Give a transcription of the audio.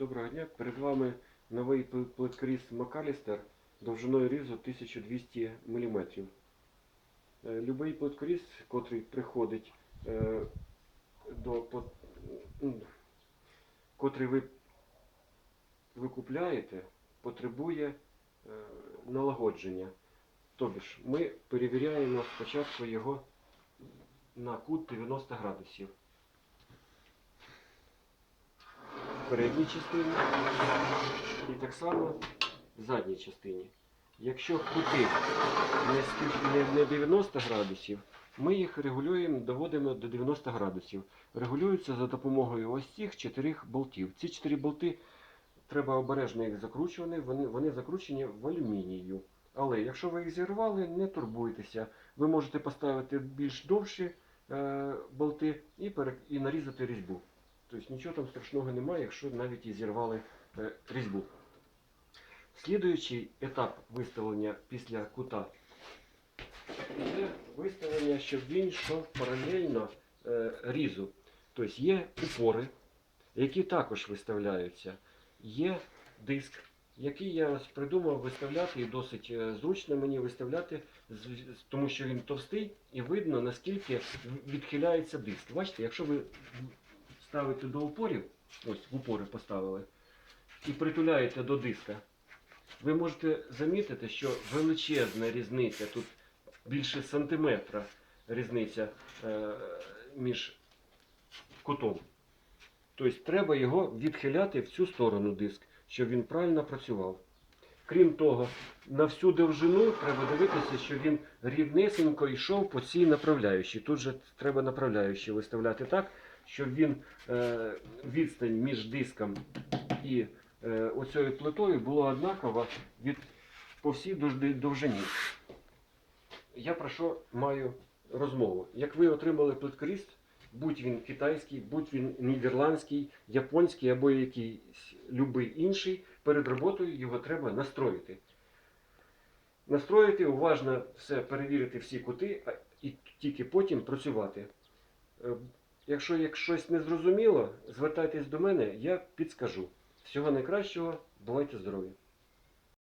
Доброго дня. Перед вами новий пл- плиткоріз Макалістер довжиною різу 1200 мм. Любий плиткоріз, котрий приходить е, до котрий ви, ви купляєте, потребує е, налагодження. Тобто ми перевіряємо спочатку його на кут 90 градусів. в передній частині і так само в задній частині. Якщо кути не, скільки- не, не 90 градусів, ми їх регулюємо, доводимо до 90 градусів. Регулюються за допомогою ось цих чотирьох болтів. Ці чотири болти треба обережно їх закручувати, вони, вони закручені в алюмінію. Але якщо ви їх зірвали, не турбуйтеся. Ви можете поставити більш довші е, болти і, пере, і нарізати різьбу. Тобто нічого там страшного немає, якщо навіть і зірвали е, різьбу. Слідуючий етап виставлення після кута це виставлення, щоб він йшов паралельно е, різу. Тобто є упори, які також виставляються. Є диск, який я придумав виставляти і досить е, зручно мені виставляти, тому що він товстий і видно, наскільки відхиляється диск. Бачите, якщо ви ставите до упорів, ось в упори поставили, і притуляєте до диска, ви можете замітити, що величезна різниця, тут більше сантиметра різниця е, між кутом. Тобто треба його відхиляти в цю сторону диск, щоб він правильно працював. Крім того, на всю довжину треба дивитися, що він рівнесенько йшов по цій направляючій. Тут же треба направляючі виставляти так, щоб він е, відстань між диском і е, оцією плитою була однакова від, по всій довжині. Я про що маю розмову? Як ви отримали плиткоріз, будь він китайський, будь він нідерландський, японський або якийсь любий інший, перед роботою його треба настроїти. Настроїти, уважно все перевірити всі кути, і тільки потім працювати. Е, Якщо як щось не зрозуміло, звертайтесь до мене, я підскажу. Всього найкращого, бувайте здорові!